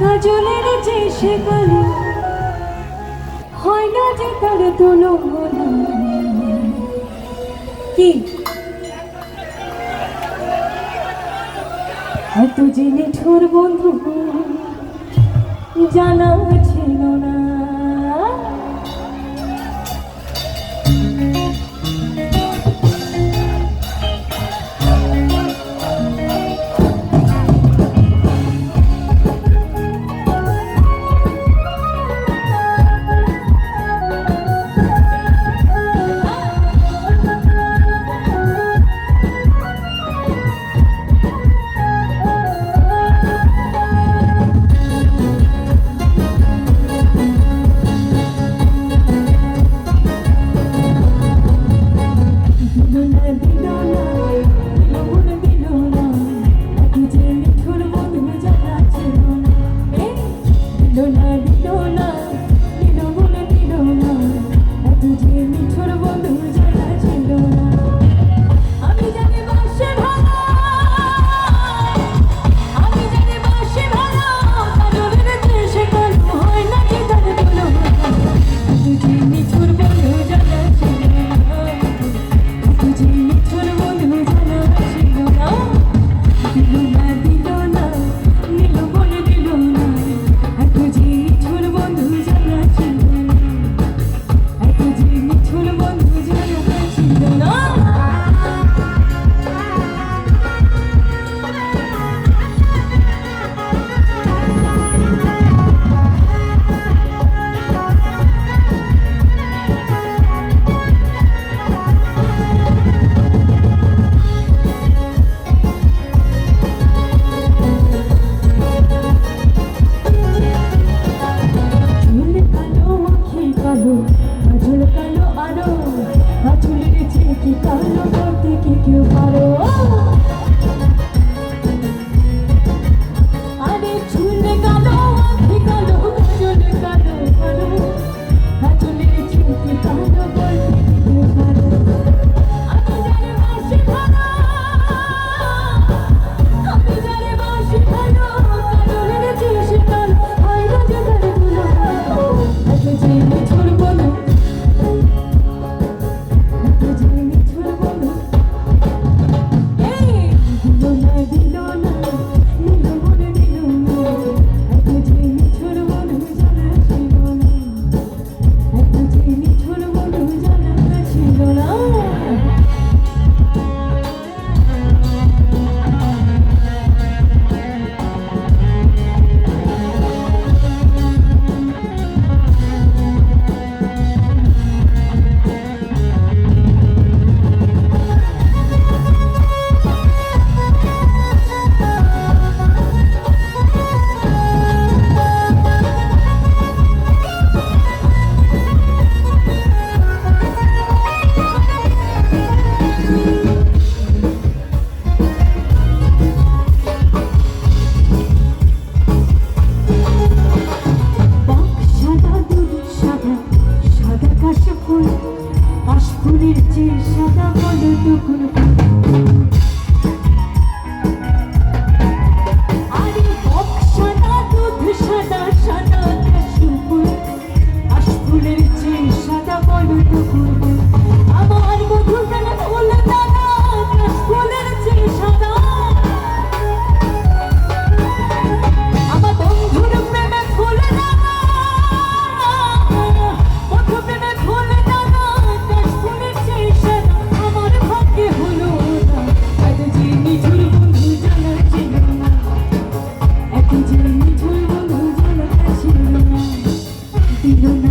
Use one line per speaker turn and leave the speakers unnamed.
কাজলের যে সে কালো। হয় না যে তার তুলো কি? এত যে নিঠুর বন্ধু। জানা ছিল না। the night চির সাদা বলো তখন no, no.